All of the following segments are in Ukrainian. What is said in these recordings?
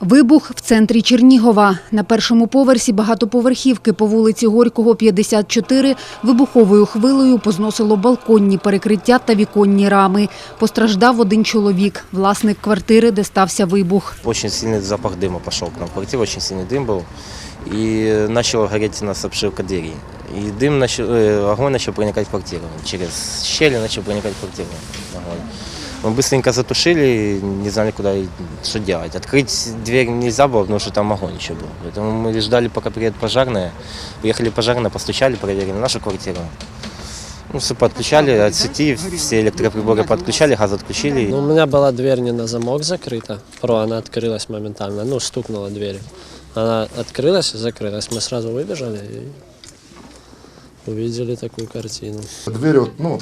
Вибух в центрі Чернігова. На першому поверсі багатоповерхівки по вулиці Горького, 54, вибуховою хвилею позносило балконні перекриття та віконні рами. Постраждав один чоловік, власник квартири, де стався вибух. Очень сильный запах дыма пошел к нам в квартиру, очень сильный дым был. И начала гореть у нас обшивка двери. И дым начал, э, огонь начал проникать в квартиру. Через щели начал проникать в квартиру огонь. Мы быстренько затушили, не знали, куда и что делать. Открыть дверь нельзя было, потому что там огонь еще был. Поэтому мы ждали, пока приедет пожарные. Приехали пожарные, постучали, проверили нашу квартиру. Ну, все подключали от сети, все электроприборы подключали, газ отключили. Ну, у меня была дверь не на замок закрыта, про она открылась моментально, ну, стукнула дверью. Она открылась и закрылась. Мы сразу выбежали и увидели такую картину. Двери, вот, ну,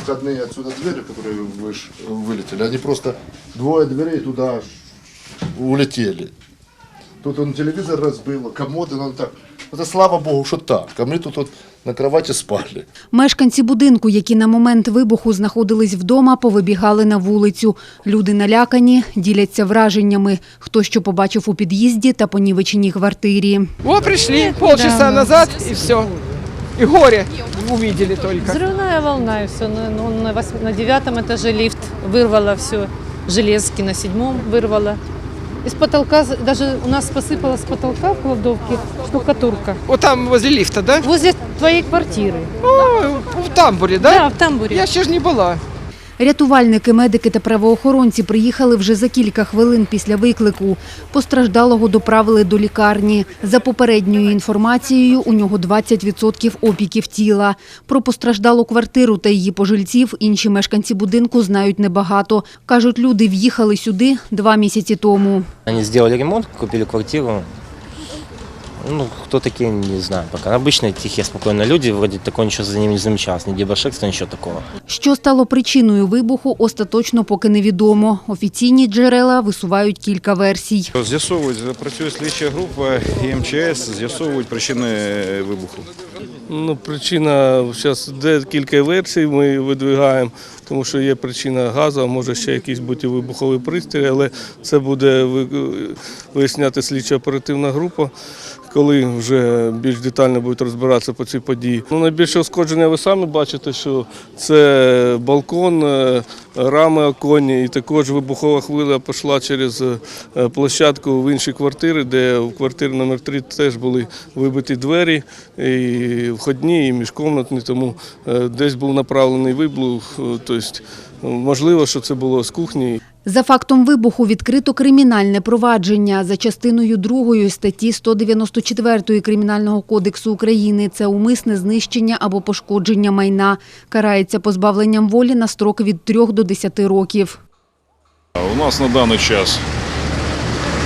входные отсюда двери, которые вы ж- вылетели, они просто двое дверей туда аж улетели. Тут он телевизор разбил, комоды, ну так. Это слава богу, что так. А мы тут вот на кровати спали. Мешканці будинку, які на момент вибуху знаходились вдома, повибігали на вулицю. Люди налякані, діляться враженнями. Хто що побачив у під'їзді та понівеченій квартирі. Вот пришли полчаса назад и все. И горе увидели только. Взрывная волна и все. На, ну, на, восьм- на девятом этаже лифт вырвало все. Железки на седьмом вырвало. Из потолка, даже у нас посыпалась с потолка в кладовке штукатурка. Вот там возле лифта, да? Возле твоей квартиры. Ну, в тамбуре, да? Да, в тамбуре. Я ще ж не була. Рятувальники, медики та правоохоронці приїхали вже за кілька хвилин після виклику. Постраждалого доправили до лікарні. За попередньою інформацією, у нього 20% опіків тіла. Про постраждалу квартиру та її пожильців інші мешканці будинку знають небагато. Кажуть, люди в'їхали сюди два місяці тому. Они сделали ремонт, купили квартиру. Ну, кто такие, не знаю пока. Обычные, тихие, спокойные люди, вроде такого ничего за ними не замечалось, ни дебошекства, ничего такого. Що стало причиною вибуху, остаточно поки невідомо. Офіційні джерела висувають кілька версій. З'ясовують, працює слідча група і МЧС, з'ясовують причини е, вибуху. Ну, причина зараз декілька версій ми видвигаємо, тому що є причина газу, а може ще якийсь бути вибуховий пристрій, але це буде ви- виясняти слідчо оперативна група, коли вже більш детально будуть розбиратися по цій події. Ну, найбільше ушкодження ви самі бачите, що це балкон, е, рами оконні, і також вибухова хвиля пішла через е, площадку в інші квартири, де в квартирі номер 3 теж були вибиті двері, і входні, і міжкомнатні, тому е, десь був направлений вибух. е, Тобто, можливо, що це було з кухні. За фактом вибуху відкрито кримінальне провадження за частиною 2 статті 194 Кримінального кодексу України. Це умисне знищення або пошкодження майна. Карається позбавленням волі на строк від 3 до 10 років. У нас на даний час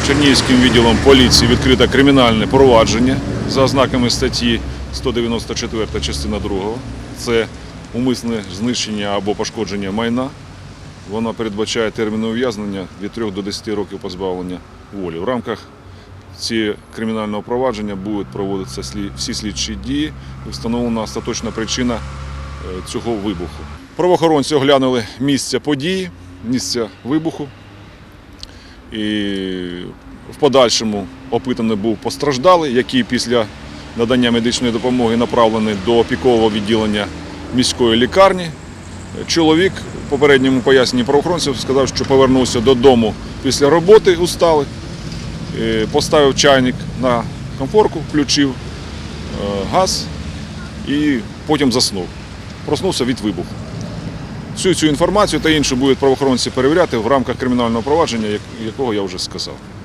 Чернігівським відділом поліції відкрито кримінальне провадження за ознаками статті 194 частина 2. Це умисне знищення або пошкодження майна. Вона передбачає терміни ув'язнення від 3 до 10 років позбавлення волі. В рамках цієї кримінального провадження будуть проводитися всі слідчі дії. Встановлена остаточна причина е, цього вибуху. Правоохоронці оглянули місце події, місце вибуху. І в подальшому опитаний був постраждалий, який після надання медичної допомоги направлений до опікового відділення міської лікарні. Чоловік в попередньому поясненні правоохоронців сказав, що повернувся додому після роботи усталий, е, поставив чайник на комфорку, включив е, газ і потім заснув. Проснувся від вибуху. Всю цю інформацію та іншу будуть правоохоронці перевіряти в рамках кримінального провадження, якого я вже сказав.